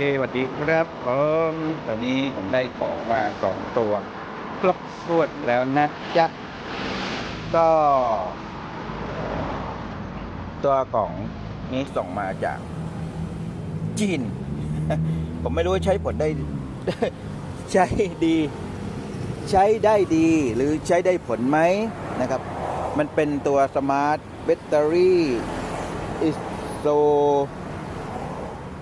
เอสวัสดีครับผมตอนนี้ผมได้ของมาสองตัวครบรวดแล้วนะจ๊ะก็ ตัวของนี้ส่งมาจาก จีน ผมไม่รู้ใช้ผลได้ ใช้ดี ใช้ได้ดี หรือใช้ได้ผลไหมนะครับ มันเป็นตัวสมาร์ทแบตเตอรี่อิโซ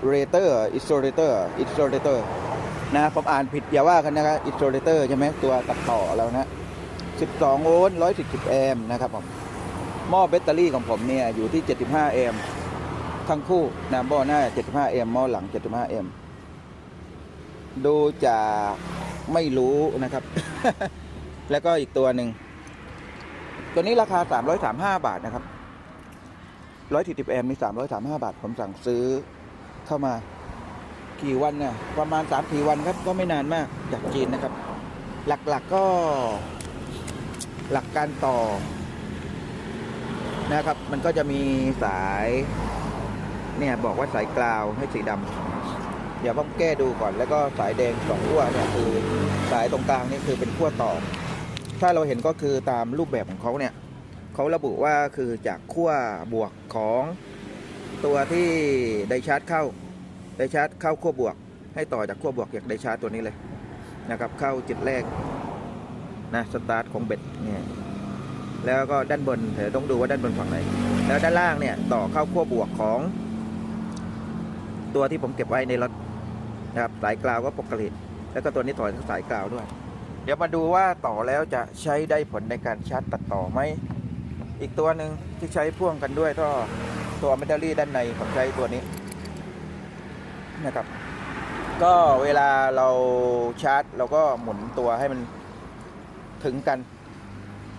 เรเตอร์อิโซเรเตอร์อิโซเรเตอร์นะผมอ่านผิดอย่าว่ากันนะครับอิโซเรเตอร์ใช่ไหมตัวตัดต่อแล้วนะ 12 โวลต์ 140 แอมป์นะครับผมหม้อแบตเตอรี่ของผมเนี่ยอยู่ที่ 75 แอมป์ทั้งคู่นะหม้อหน้า 75 แอมป์หม้อหลัง 75 แอมป์ดูจากไม่รู้นะครับ แล้วก็อีกตัวหนึ่ง ตัวนี้ราคา 335 บาทนะครับ 140 แอมป์นี่335 บาท ผมสั่งซื้อ เข้ามากี่วันเนี่ยประมาณ3 4วันครับก็ไม่นานมากจากจีนนะครับ หลักๆกก็หลักการต่อนะครับ มันก็จะมีสายเนี่ยบอกว่าสายกราวให้สีดำเดี๋ยวผมแก้ดูก่อน แล้วก็สายแดงสองขั้วเนี่ยคือสายตรงกลางนี่คือเป็นขั้วต่อ ถ้าเราเห็นก็คือตามรูปแบบของเขาเนี่ยเขาระบุว่าคือจากขั้วบวกของ ตัวที่ไดชาร์จเข้าไดชาร์จเข้าขั้วบวก ให้ต่อจากขั้วบวกจากไดชาร์จตัวนี้เลยนะครับ เข้าจุดแรกนะสตาร์ทของเบ็ดเนี่ยแล้วก็ด้านบนเดี๋ยวต้องดูว่าด้านบนฝั่งไหน แล้วด้านล่างเนี่ยต่อเข้าขั้วบวกของ ตัวที่ผมเก็บไว้ในรถนะครับสายกราวก็ปกติแล้วก็ตัวนี้ต่อสายกราวด้วย เดี๋ยวมาดูว่าต่อแล้วจะใช้ได้ผลในการชาร์จตัดต่อไหมอีกตัวหนึ่งที่ใช้พ่วงกันด้วยก็ ตัวแบตเตอรี่ด้านในผมใช้ตัวนี้นะครับ ก็เวลาเราชาร์จ เราก็หมุนตัวให้มันถึงกัน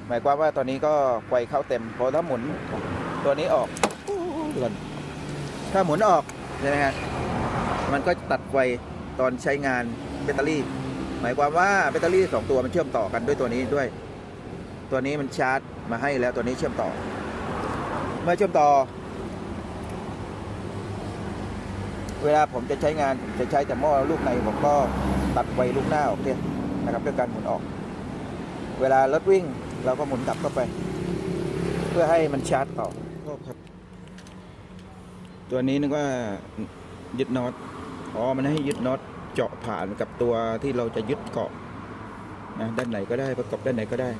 หมายความว่าตอนนี้ก็ไฟเข้าเต็มพอถ้าหมุนตัวนี้ออกเดือนถ้าหมุนออกใช่ไหมฮะมันก็ตัดไฟตอนใช้งานแบตเตอรี่ หมายความว่าแบตเตอรี่สองตัวมันเชื่อมต่อกันด้วยตัวนี้ด้วย ตัวนี้มันชาร์จมาให้แล้วตัวนี้เชื่อมต่อ เมื่อเชื่อมต่อ เวลาผมจะใช้งานผมจะใช้แต่หม้อลูกในผมก็ตัดไฟลูกหน้าออกเนี่ยนะครับด้วยการหมุนออก เวลารถวิ่งเราก็หมุนกลับเข้าไป เพื่อให้มันชาร์จต่อครับ ตัวนี้นึกว่ายึดน็อตอ๋อมันให้ยึดน็อตเจาะผ่านกับตัวที่เราจะยึดเกาะนะด้านไหนก็ได้ประกอบด้านไหนก็ได้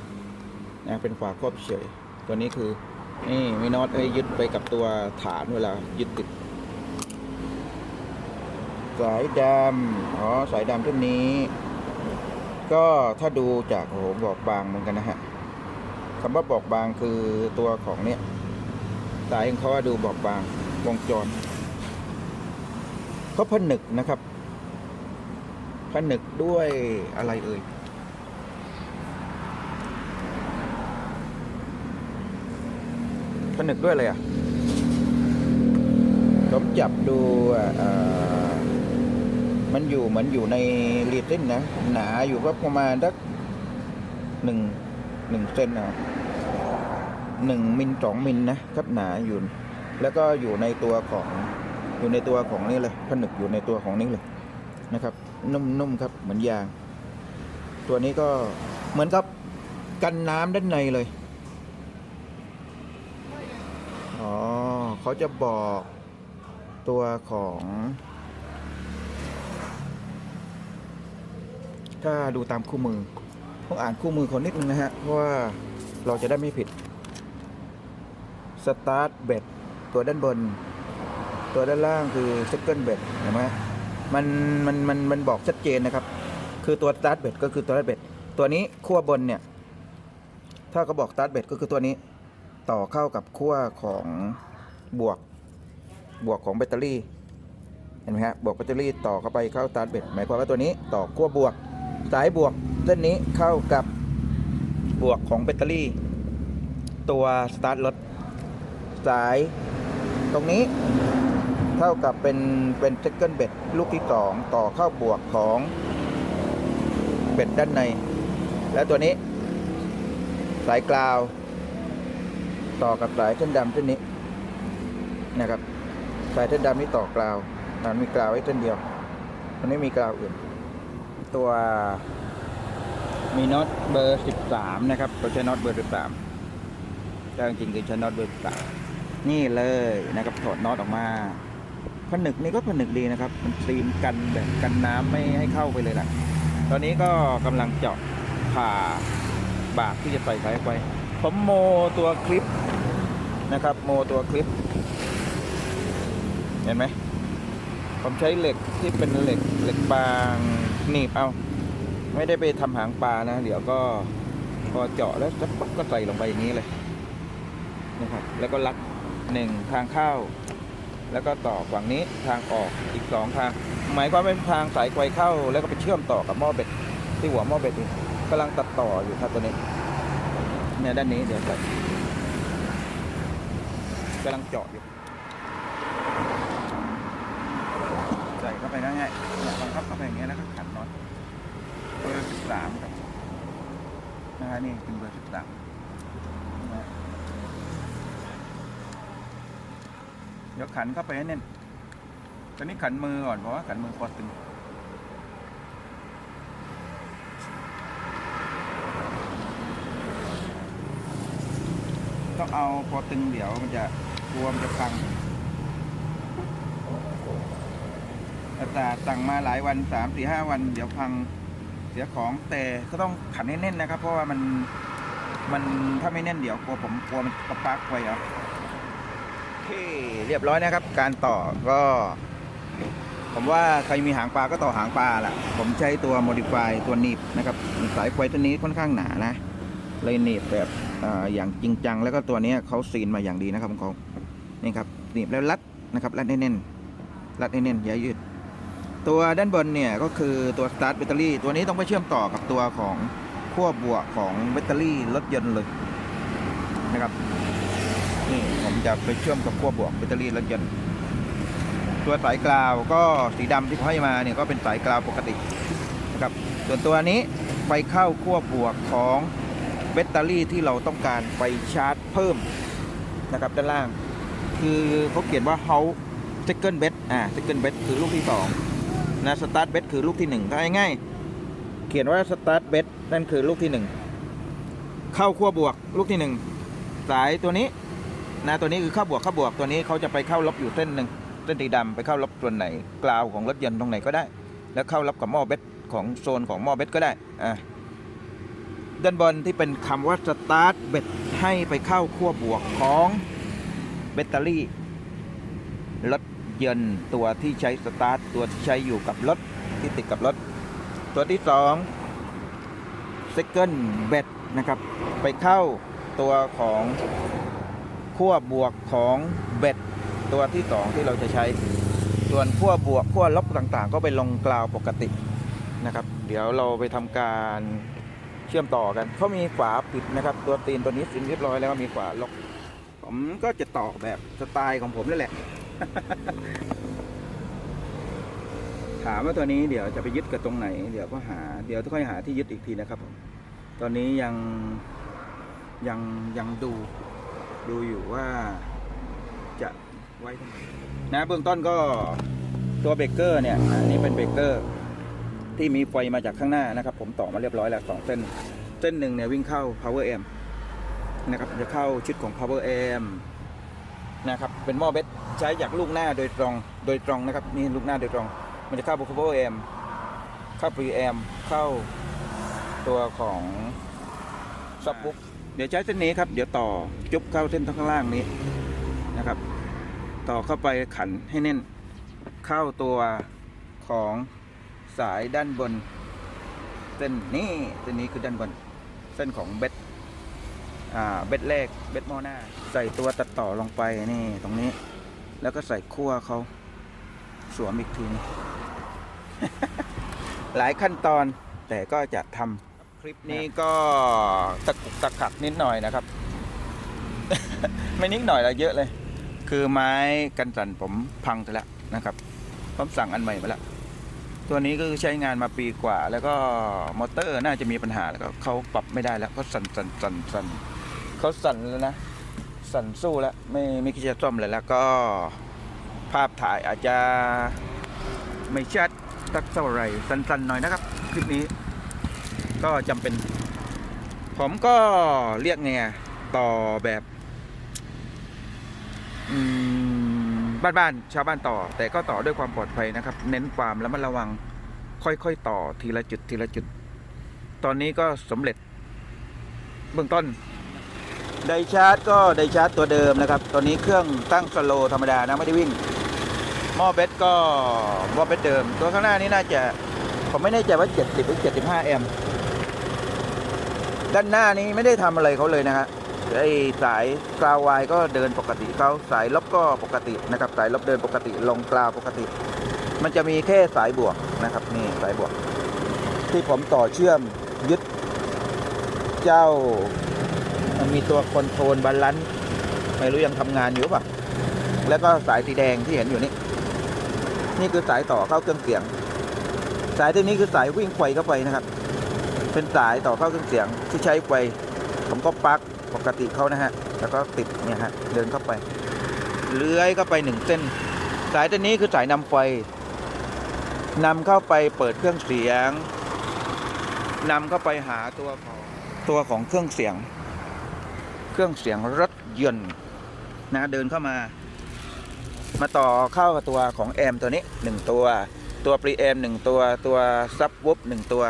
นะเป็นฝาครอบเฉย ตัวนี้คือนี่มีน็อตให้ยึดไปกับตัวฐานเวลายึดติด สายดำอ๋อสายดำท่านี้ ก็ถ้าดูจากโอ้โหบอกบางเหมือนกันนะฮะคำว่าบอกบางคือตัวของเนี้ยสายของเขาว่าดูบอกบางวงจรเขาผนึกนะครับผนึกด้วยอะไรเอ่ยผนึกด้วยอะไรอะผมจับดูอ่อ่า มันอยู่เหมือนอยู่ในรีดเส้นนะ หนาอยู่ก็ประมาณสักหนึ่งหนึ่งเซนนะหนึ่งมิลสองมิลนะครับหนาอยู่ แล้วก็อยู่ในตัวของอยู่ในตัวของนี่เลยผนึกอยู่ในตัวของนี่เลยนะครับ นุ่มๆครับ เหมือนยาง ตัวนี้ก็เหมือนกับกันน้ำด้านในเลยอ๋อเขาจะบอกตัวของ ถ้าดูตามคู่มือต้องอ่านคู่มือคนนิดนึงนะฮะเพราะว่าเราจะได้ไม่ผิดสตาร์ทเบ็ดตัวด้านบน ตัวด้านล่างคือเซ c เกิลเบ็ดเห็นไหมมันมันมันมันบอกชัดเจนนะครับ คือตัวสตาร์ทเบ็ดก็คือตัวสตาร์ทเบ็ดตัวนี้ขั้วบนเนี่ยถ้าเขาบอกสตาร์ทเบ็ดก็คือตัวนี้ต่อเข้ากับขั้วของบวกบวกของแบตเตอรี่เห็นไหมฮะบวกแบตเตอรี่ต่อเข้าไปเข้าสตาร์ทเบ็ดหมายความว่าตัวนี้ต่อขั้วบวก สายบวกเส้นนี้เข้ากับบวกของแบตเตอรี่ ตัวสตาร์ทรถสายตรงนี้เท่ากับเป็นเป็นเซ c เกิลเบ็ดลูกที่สองต่อเข้าบวกของเบ็ดด้านใน แล้วตัวนี้ สายกราว ต่อกับสายเส้นดำเส้นนี้นะครับ สายเส้นดำนี่ต่อกราวมันมีกราวไว้เส้นเดียว มันไม่มีกราวอื่น ตัวมีน็อตเบอร์ 13 นะครับเราใช้น็อตเบอร์ 13แต่จริงคือใช้น็อตเบอร์ 13 นี่เลยนะครับถอดน็อตออกมาผนึกนี่ก็ผนึกดีนะครับ มันซีนกันแบบกันน้ำไม่ให้เข้าไปเลยล่ะ ตอนนี้ก็กำลังเจาะผ่าบากที่จะใส่สายไฟผมโมตัวคลิปนะครับ โมตัวคลิป เห็นไหมผมใช้เหล็กที่เป็นเหล็กเหล็กบาง หนีบเอา ไม่ได้ไปทำหางปลานะ เดี๋ยวก็พอเจาะแล้วจะปั๊บก็ใส่ลงไปอย่างนี้เลยนะครับ แล้วก็รัดหนึ่งทางเข้า แล้วก็ต่อฝั่งนี้ทางออกอีกสองทาง หมายความเป็นทางสายไฟเข้า แล้วก็ไปเชื่อมต่อกับหม้อเบ็ด ที่หัวหม้อเบ็ดนี่กำลังตัดต่ออยู่ครับตัวนี้เนี่ยด้านนี้เดี๋ยวใส่กำลังเจาะอยู่ใส่เข้าไปง่ายๆบังคับเข้าไปอย่างเงี้ยนน็อตเบอร์สิบ สามครับนะฮะนี่เป็นเบอร์สิบสามเดี๋ยวขันเข้าไปให้แน่นตอนนี้ขันมือก่อนเพราะว่าขันมือพอตึงต้องเอาพอตึงเดี๋ยวมันจะกลัวมันจะพังแต่สั่งมาหลายวันสามสี่ห้าวัน เดี๋ยวพัง สียของแต่ก็ต้องขันให้แน่นนะครับ เพราะว่ามันมันถ้าไม่แน่นเดี๋ยวกลัวผมกลัวมันกระปักไว้เอาโอเคเรียบร้อยนะครับ การต่อก็ ผมว่าใครมีหางปลาก็ต่อหางปลาแหละผมใช้ตัว modify ตัวหนีบนะครับสายไฟตัวนี้ค่อนข้างหนานะ เลยหนีบแบบออย่างจริงจัง แล้วก็ตัวนี้เขาซีนมาอย่างดีนะครับของนี่ครับหนีบแล้วรัดนะครับรัดให้แน่นรัดให้แน่นอย่ายืด ตัวด้านบนเนี่ยก็คือตัวสตาร์ทแบตเตอรี่ตัวนี้ต้องไปเชื่อมต่อกับตัวของขั้วบวกของแบตเตอรี่รถยนต์เลยนะครับนี่ผมจะไปเชื่อมกับขั้วบวกแบตเตอรี่รถยนต์ตัวสายกราวก็สีดำที่เขาให้มาเนี่ยก็เป็นสายกราวปกตินะครับส่วนตัวนี้ไปเข้าขั้วบวกของแบตเตอรี่ที่เราต้องการไปชาร์จเพิ่มนะครับด้านล่าง คือเขาเขียนว่า how second bet อ่า second bet คือลูกที่สอง นะ start bet คือลูกที่หนึ่ง่ายๆเขียนว่า start bet นั่นคือลูกที่หนึ่งเข้าขั้วบวกลูกที่หนึ่งสายตัวนี้นะตัวนี้คือเข้าบวกเข้าบวกตัวนี้เขาจะไปเข้าลบอยู่เส้นหนึ่งเส้นสีดำไปเข้าลบส่วนไหนกราวของรถยนต์ตรงไหนก็ได้ แล้วเข้าลบกับหม้อเบสของโซนของหม้อเบสก็ได้อ่าด้านบนที่เป็นคำว่า start bet ให้ไปเข้าขั้วบวกของแบตเตอรี่รถ ยนต์ตัวที่ใช้สตาร์ทตัวที่ใช้อยู่กับรถที่ติดกับรถ ตัวที่สอง second bet นะครับ ไปเข้าตัวของขั้วบวกของเบ็ดตัวที่สองที่เราจะใช้ ส่วนขั้วบวกขั้วลบต่างๆ ก็ไปลงกราวปกตินะครับ เดี๋ยวเราไปทำการเชื่อมต่อกันเขามีฝาปิดนะครับ ตัวตีนตัวนี้สินเรียบร้อยแล้วมีฝาล็อก ผมก็จะต่อแบบสไตล์ของผมนั่นแหละ ถามว่าตัวนี้เดี๋ยวจะไปยึดกับตรงไหน เดี๋ยวก็หา เดี๋ยวค่อยหาที่ยึดอีกทีนะครับผมตอนนี้ยังยังยังดูดูอยู่ว่าจะไว้ตรงไหนนะเบื้องต้นก็ตัวเบรกเกอร์เนี่ยอันนี้เป็นเบรกเกอร์ที่มีไฟมาจากข้างหน้านะครับ ผมต่อมาเรียบร้อยแล้วสองเส้น เส้นหนึ่งเนี่ยวิ่งเข้า power amp นะครับจะเข้าชุดของ power amp นะครับเป็นหม้อเบส ใช้จากลูกหน้าโดยตรงโดยตรงนะครับนี่ลูกหน้าโดยตรง มันจะเข้า power amp เข้า pre amp เข้าตัวของซับบุ๊กเดี๋ยวใช้เส้นนี้ครับเดี๋ยวต่อจุบเข้าเส้นข้างล่างนี้นะครับ ต่อเข้าไปขันให้แน่น เข้าตัวของสายด้านบน เส้นนี้เส้นนี้คือด้านบน เส้นของเบ็ดอ่าเบ็ดแรกเบ็ดหม้อหน้า ใส่ตัวตัดต่อลงไปนี่ตรงนี้ แล้วก็ใส่ขั้วเขาสวมอีกทีนึงหลายขั้นตอนแต่ก็จะทำคลิปนี้ก็ตะกุกตะกักนิดหน่อยนะครับ ไม่นิดหน่อยละเยอะเลย คือไม้กันสั่นผมพังไปแล้วนะครับผมสั่งอันใหม่มาแล้วตัวนี้ก็ใช้งานมาปีกว่า แล้วก็มอเตอร์น่าจะมีปัญหาแล้วก็เขาปรับไม่ได้แล้วเขาสั่นสั่นสั่นสั่นเขาสั่นแล้วนะ สั่นสู้แล้วไม่ไม่คิดจะซ่อมเลยแล้วก็ภาพถ่ายอาจจะไม่ชัดสักเท่าไหร่สั้นๆหน่อยนะครับ คลิปนี้ ก็จำเป็น ผมก็เรียกไงต่อแบบบ้านๆชาวบ้านต่อ แต่ก็ต่อด้วยความปลอดภัยนะครับ เน้นความแล้วมันระวังค่อยๆต่อทีละจุดทีละจุด ตอนนี้ก็สำเร็จเบื้องต้น ไดชาร์จก็ไดชาร์จตัวเดิมนะครับตอนนี้เครื่องตั้งสโลว์ธรรมดานะไม่ได้วิ่ง หม้อเบสก็หม้อเบสเดิม ตัวข้างหน้านี้น่าจะผมไม่แน่ใจว่า 70หรือ75 แอมป์ด้านหน้านี้ไม่ได้ทำอะไรเขาเลยนะฮะไอ้สายกราววายก็เดินปกติเขาสายลบก็ปกตินะครับ สายลบเดินปกติลงกราวปกติ มันจะมีแค่สายบวกนะครับนี่สายบวก ที่ผมต่อเชื่อมยึดเจ้า มันมีตัวคอนโทรลบาลานซ์ไม่รู้ยังทำงานอยู่ป่ะ แล้วก็สายสีแดงที่เห็นอยู่นี่ นี่คือสายต่อเข้าเครื่องเสียง สายที่นี้คือสายวิ่งไฟเข้าไปนะครับ เป็นสายต่อเข้าเครื่องเสียงที่ใช้ไฟผมก็ปลั๊กปกติเขานะฮะ แล้วก็ติดเนี่ยฮะ เดินเข้าไป เลื้อยเข้าไปหนึ่งเส้น สายตัวนี้คือสายนำไฟนำเข้าไปเปิดเครื่องเสียงนำเข้าไปหาตัวของตัวของเครื่องเสียง เครื่องเสียงรถยนต์นะเดินเข้ามา มาต่อเข้ากับตัวของแอมตัวนี้หนึ่งตัว ตัวปรีแอมหนึ่งตัวตัวซับวูฟหนึ่งตัว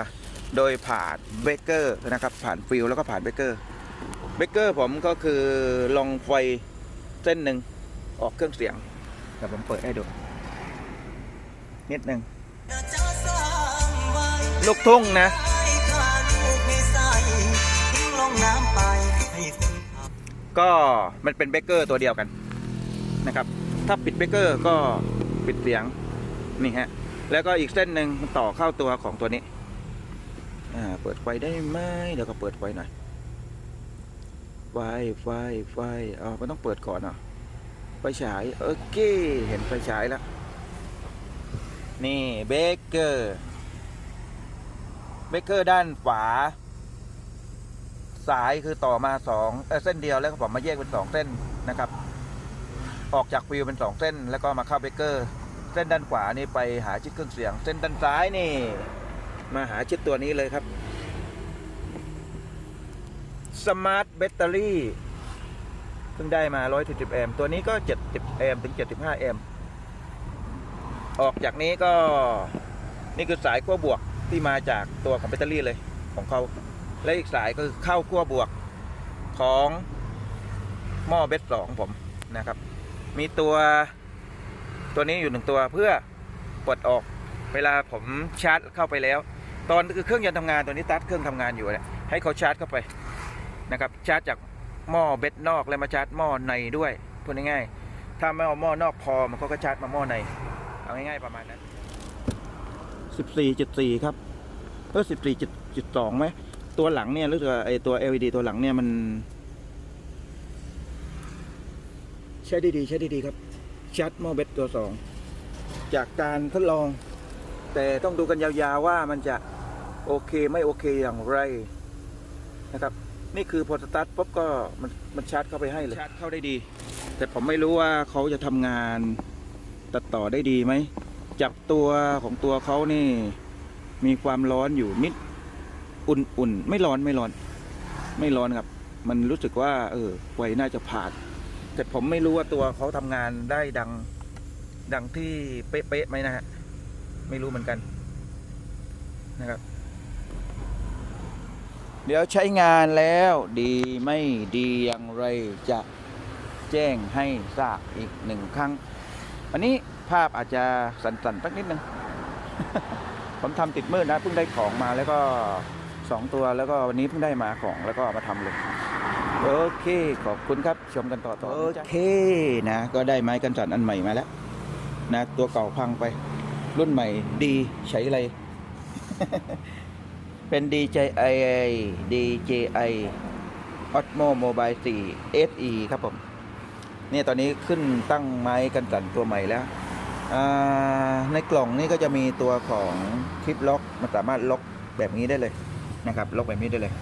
โดยผ่านเบเกอร์นะครับผ่านฟิลแล้วก็ผ่านเบเกอร์เบเกอร์ผมก็คือลองไฟเส้นหนึ่งออกเครื่องเสียงเดี๋ยวผมเปิดให้ดู นิดหนึ่งลูกทุ่งนะ ก็มันเป็นเบเกอร์ตัวเดียวกันนะครับ ถ้าปิดเบเกอร์ก็ปิดเสียงนี่ฮะแล้วก็อีกเส้นหนึ่งต่อเข้าตัวของตัวนี้อ่าเปิดไฟได้ไหมเดี๋ยวก็เปิดไฟหน่อยไฟไฟไฟอ๋อมันต้องเปิดก่อนอะไฟฉายโอเคเห็นไฟฉายแล้วนี่เบเกอร์เบเกอร์ด้านขวา สายคือต่อมาสองเเส้นเดียวแล้วผมมาแยกเป็นสองเส้นนะครับ ออกจากฟิวเป็นสองเส้น แล้วก็มาเข้าเบเกอร์ เส้นด้านขวานี่ไปหาชิดเครื่องเสียง เส้นด้านซ้ายนี่ มาหาชิดตัวนี้เลยครับสมาร์ทแบตเตอรี่เพิ่งได้มา170แอมป์ตัวนี้ก็ 70 แอมป์ถึง 75 แอมป์ออกจากนี้ก็นี่คือสายขั้วบวกที่มาจากตัวของแบตเตอรี่เลยของเขา และอีกสายก็คือเข้าขั้วบวกของหม้อเบสสองผมนะครับ มีตัวตัวนี้อยู่หนึ่งตัวเพื่อปลดออกเวลาผมชาร์จเข้าไปแล้ว ตอนคือเครื่องยนต์ทำงานตัวนี้ตัดเครื่องทำงานอยู่เนี่ยให้เขาชาร์จเข้าไปนะครับชาร์จจากหม้อเบสนอกแล้วมาชาร์จหม้อในด้วยพูดง่ายๆถ้าไม่เอาหม้อนอกพอมันก็ชาร์จมาหม้อใน เอาง่ายๆประมาณนั้น 14.4 ครับเออ14.2ไหม ตัวหลังเนี่ยรู้สึกว่าไอตัว LED ตัวหลังเนี่ยมัน ใช้ได้ดีใช้ได้ดีครับชัดมอเบสตัวสองจากการทดลอง แต่ต้องดูกันยาวๆว่ามันจะโอเคไม่โอเคอย่างไรนะครับ นี่คือพอสตาร์ทปุ๊บก็มันมันชาร์จเข้าไปให้เลยชาร์จเข้าได้ดี แต่ผมไม่รู้ว่าเขาจะทำงานตัดต่อได้ดีไหม จับตัวของตัวเขานี่ มีความร้อนอยู่นิด อุ่นๆ ไม่ร้อนไม่ร้อน ไม่ร้อนครับ มันรู้สึกว่า เออไฟน่าจะผ่าน แต่ผมไม่รู้ว่าตัวเขาทำงานได้ดัง ดังที่เป๊ะๆไหมนะฮะ ไม่รู้เหมือนกัน นะครับ เดี๋ยวใช้งานแล้วดีไม่ดีอย่างไรจะแจ้งให้ทราบอีกหนึ่งครั้ง วันนี้ภาพอาจจะสั่นๆสักนิดนึง ผมทำติดมืดนะเพิ่งได้ของมาแล้วก็ สองตัว แล้วก็วันนี้เพิ่งได้มาของแล้วก็เอามาทำเลย โอเค ขอบคุณครับชมกันต่อต่อโอเคนะ ก็ได้ไม้กันสั่นอันใหม่มาแล้วนะตัวเก่าพังไป รุ่นใหม่ดีใช้อะไร เป็น DJI DJI Osmo Mobile 4 SE ครับผมเนี่ยตอนนี้ขึ้นตั้งไม้กันสั่นตัวใหม่แล้วอ่าในกล่องนี่ก็จะมีตัวของคลิปล็อก มันสามารถล็อกแบบนี้ได้เลย นะครับล็อกแบบนี้ได้เลย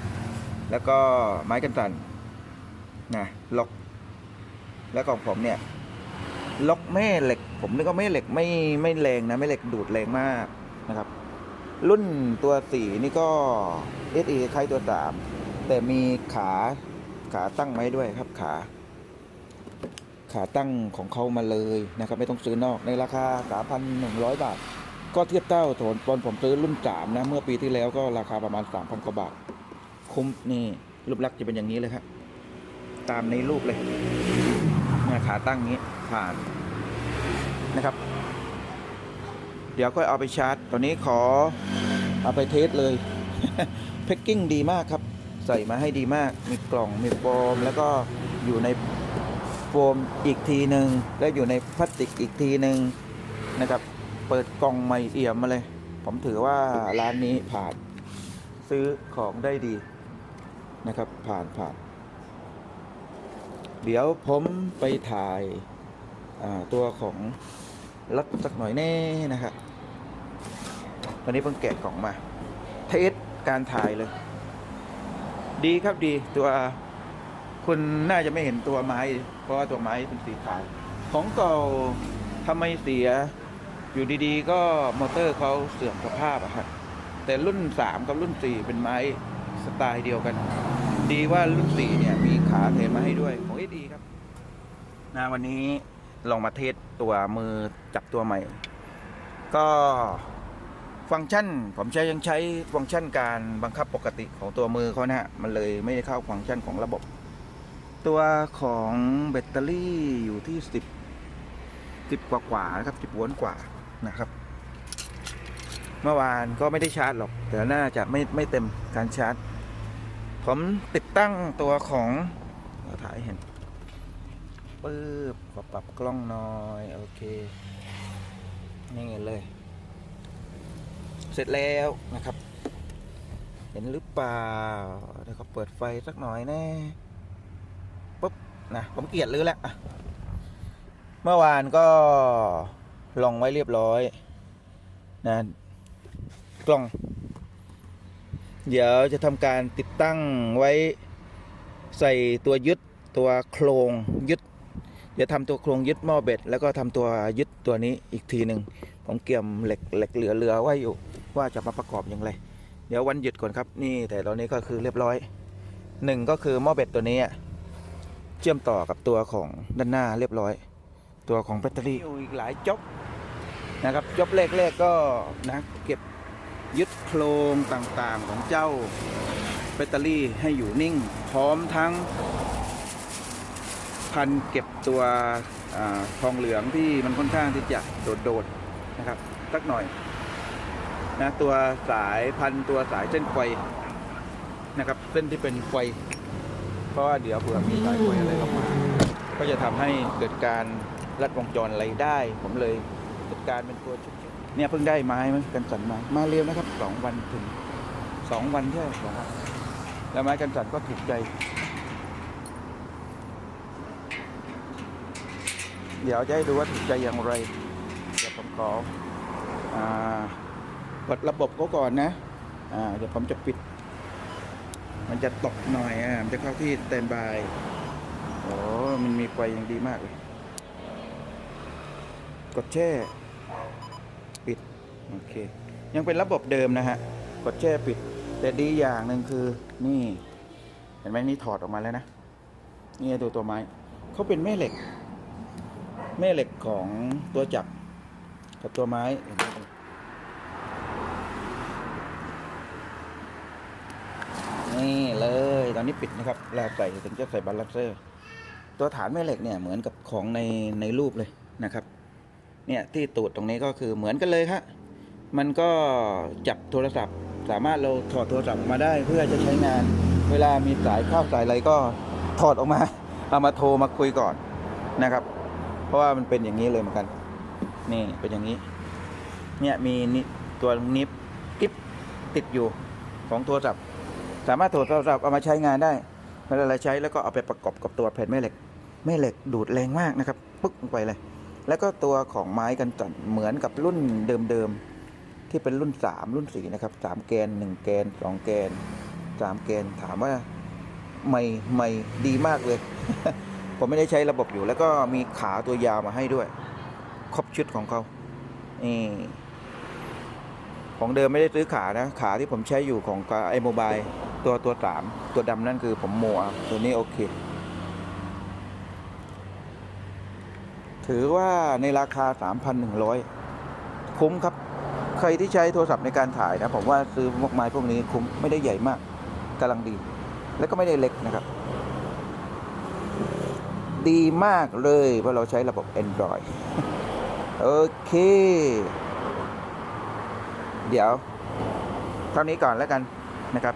แล้วก็ไม้กันสั่นนะล็อก แล้วของผมเนี่ย ล็อกแม่เหล็ก ผมนึกว่าแม่เหล็กไม่ไม่แรงนะแม่เหล็กดูดแรงมากนะครับ รุ่นตัวสี่นี่ก็ SE คล้ายตัวสามแต่มีขาขาตั้งไว้ด้วยครับขา ขาตั้งของเขามาเลยนะครับ ไม่ต้องซื้อนอกในราคา3,100บาท ก็เทียบเท่าโถนตอนผมซื้อรุ่นสามนะ เมื่อปีที่แล้วก็ราคาประมาณ3,000กว่าบาท คุ้มนี่รูปลักษณ์จะเป็นอย่างนี้เลยครับ ตามในรูปเลยเนี่ยขาตั้งนี้ผ่านนะครับ เดี๋ยวค่อยเอาไปชาร์จ ตอนนี้ขอเอาไปเทสเลยแพ็กกิ้งดีมากครับ ใส่มาให้ดีมาก มีกล่อง มีโฟม แล้วก็อยู่ในโฟมอีกทีหนึ่งและอยู่ในพลาสติกอีกทีหนึ่งนะครับ เปิดกล่องใหม่เอี่ยมมาเลย ผมถือว่าร้านนี้ผ่านซื้อของได้ดีนะครับ ผ่านผ่าน เดี๋ยวผมไปถ่ายตัวของรถสักหน่อยแน่นะครับวันนี้เพิ่งแกะกล่องมา เทสการถ่ายเลย ดีครับดีตัวคุณน่าจะไม่เห็นตัวไม้ เพราะว่าตัวไม้เป็นสีขาว ของเก่าทำไมเสีย อยู่ดีๆ ก็มอเตอร์เขาเสื่อมสภาพอะครับแต่รุ่น 3 กับรุ่น 4 เป็นไม้สไตล์เดียวกัน ดีว่ารุ่น 4 เนี่ย มีขาเทมาให้ด้วยของดีครับนะวันนี้ลองมาเทสตัวมือจับตัวใหม่ ก็ฟังก์ชันผมใช้ยังใช้ฟังก์ชันการบังคับปกติของตัวมือเขานะฮะมันเลยไม่ได้เข้าฟังก์ชันของระบบ ตัวของแบตเตอรี่อยู่ที่ 10 10กว่ากว่าๆนะครับ10โวลต์กว่า นะครับ เมื่อวานก็ไม่ได้ชาร์จหรอก แต่น่าจะไม่ไม่เต็มการชาร์จ ผมติดตั้งตัวของถ่ายเห็นปึ๊บขอปรับกล้องหน่อยโอเคนี่เลย เสร็จแล้วนะครับ เห็นหรือเปล่าเดี๋ยวเขาเปิดไฟสักหน่อยแน่ปุ๊บนะผมเกลียดลือแล้วเมื่อวานก็ ลองไว้เรียบร้อยนะกล้อง เดี๋ยวจะทำการติดตั้งไว้ใส่ตัวยึดตัวโครงยึดเดี๋ยวทำตัวโครงยึดหม้อเบ็ด แล้วก็ทำตัวยึดตัวนี้อีกทีหนึ่งผมเกี่ยมเหล็กเหล็กเหลือเรือไว้อยู่ ว่าจะมาประกอบอย่างไร เดี๋ยววันหยุดก่อนครับนี่แต่ตอนนี้ก็คือเรียบร้อยหนึ่งก็คือหม้อเบ็ดตัวนี้เชื่อมต่อกับตัวของด้านหน้าเรียบร้อย ตัวของแบตเตอรี่อีกหลายจ็อ นะครับจ็อบแรกๆก็นะเก็บยึดโครงต่างๆของเจ้าแบตเตอรี่ให้อยู่นิ่ง พร้อมทั้ง พันเก็บตัวอทองเหลืองที่มันค่อนข้างที่จะโดดๆนะครับสักหน่อยนะตัวสายพันตัวสายเส้นไฟนะครับเส้นที่เป็นไฟเพราะว่าเดี๋ยวเผื่อมีสายไฟอะไรออกมา ก็จะทำให้เกิดการลัดวงจรอะไรได้ ผมเลย การเป็นตัวชุดเนี่ยเพิ่งได้ไม้มั้งกันสันมามาเร็วนะครับสองวันถึงสองวันใช่สองวันแล้วไม้กันสันก็ถูกใจ เดี๋ยวจะให้ดูว่าถูกใจอย่างไร เดี๋ยวผมขออ่ากดระบบเขาก่อนนะอ่าเดี๋ยวผมจะปิด มันจะตกหน่อยอะมันจะเข้าที่สแตนบายโอ้มันมีไฟอย่างดีมากเลย กดแช่ โอเค ยังเป็นระบบเดิมนะฮะ กดแช่ปิด แต่ดีอย่างหนึ่งคือนี่ เห็นไหมนี่ถอดออกมาแล้วนะ นี่ตัวตัวไม้เขาเป็นแม่เหล็ก แม่เหล็กของตัวจับกับตัวไม้นี่เลย ตอนนี้ปิดนะครับเวลาใส่ถึงจะใส่บาลานเซอร์ ตัวฐานแม่เหล็กเนี่ยเหมือนกับของในในรูปเลยนะครับ เนี่ยที่ตูดตรงนี้ก็คือเหมือนกันเลยครับ มันก็จับโทรศัพท์ สามารถเราถอดโทรศัพท์มาได้เพื่อจะใช้งาน เวลามีสายเข้าสายอะไรก็ถอดออกมา เอามาโทรมาคุยก่อนนะครับ เพราะว่ามันเป็นอย่างนี้เลยเหมือนกัน นี่เป็นอย่างนี้ เนี่ยมีนิตัวนิบกิ๊บติดอยู่ของโทรศัพท์ สามารถโทรศัพท์เอามาใช้งานได้เวลาเราใช้แล้วก็เอาไปประกอบกับตัวแผ่นแม่เหล็กแม่เหล็กดูดแรงมากนะครับปึ๊กลงไปเลย แล้วก็ตัวของไม้กันสั่นเหมือนกับรุ่นเดิมๆ ที่เป็นรุ่น 3 รุ่น4นะครับ3แกน 1 แกน 2 แกน 3 แกนถามว่าไม่ไม่ดีมากเลย ผมไม่ได้ใช้ระบบอยู่ แล้วก็มีขาตัวยาวมาให้ด้วย ครบชุดของเขานี่ของเดิมไม่ได้ซื้อขานะ ขาที่ผมใช้อยู่ของไอโมบายตัวตัวสามตัวดำนั่นคือผมโมเอาตัวนี้โอเค ถือว่าในราคา 3,100 คุ้มครับ รที่ใช้โทรศัพท์ในการถ่ายนะผมว่าซื้อมกไม้พวกนี้คุ้มไม่ได้ใหญ่มากกำลังดี แล้วก็ไม่ได้เล็กนะครับ ดีมากเลยเพราะเราใช้ระบบ Android โอเค เดี๋ยว เท่านี้ก่อนแล้วกันนะครับ